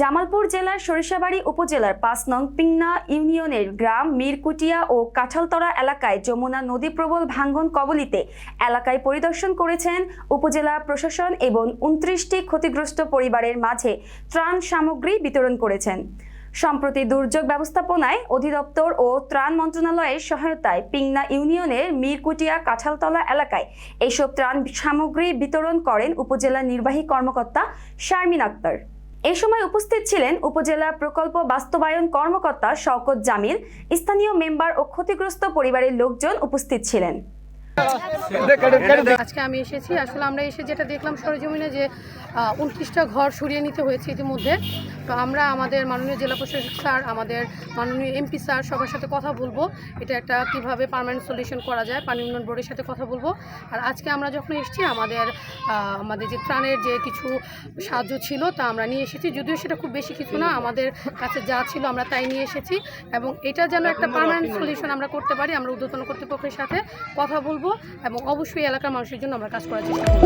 জামালপুর জেলার সরিষাবাড়ি উপজেলার পাঁচ নং পিংনা ইউনিয়নের গ্রাম, মিরকুটিয়া ও কাঁঠালতরা এলাকায় যমুনা নদী প্রবল ভাঙ্গন কবলিতে এলাকায় পরিদর্শন করেছেন উপজেলা প্রশাসন এবং উনত্রিশটি ক্ষতিগ্রস্ত পরিবারের মাঝে ত্রাণ সামগ্রী বিতরণ করেছেন। সম্প্রতি দুর্যোগ ব্যবস্থাপনায় অধিদপ্তর ও ত্রাণ মন্ত্রণালয়ের সহায়তায় পিংনা ইউনিয়নের মিরকুটিয়া কাঁঠালতলা এলাকায় এইসব ত্রাণ সামগ্রী বিতরণ করেন উপজেলা নির্বাহী কর্মকর্তা শারমিন আক্তার। এ সময় উপস্থিত ছিলেন উপজেলা প্রকল্প বাস্তবায়ন কর্মকর্তা শওকত জামিল, স্থানীয় মেম্বার ও ক্ষতিগ্রস্ত পরিবারের লোকজন উপস্থিত ছিলেন। আজকে আমি এসেছি আসলে আমরা এসে যেটা দেখলাম সরজমিনে যে উনত্রিশটা ঘর সরিয়ে নিতে হয়েছে ইতিমধ্যে। তো আমরা আমাদের মাননীয় জেলা প্রশাসক স্যার আমাদের মাননীয় এমপি স্যার সবার সাথে কথা বলব। এটা একটা কীভাবে পার্মানেন্ট সলিউশন করা যায় পানি উন্নয়ন বোর্ডের সাথে কথা বলব। আর আজকে আমরা যখন এসেছি আমাদের আমাদের যে ত্রাণের যে কিছু সাহায্য ছিল তা আমরা নিয়ে এসেছি। যদিও সেটা খুব বেশি কিছু না আমাদের কাছে যা ছিল আমরা তাই নিয়ে এসেছি। এবং এটা যেন একটা পার্মানেন্ট সলিউশন আমরা করতে পারি আমরা ঊর্ধ্বতন কর্তৃপক্ষের সাথে কথা বলব। এবং অবশ্যই এলাকার মানুষের জন্য আমরা কাজ করার চেষ্টা করব।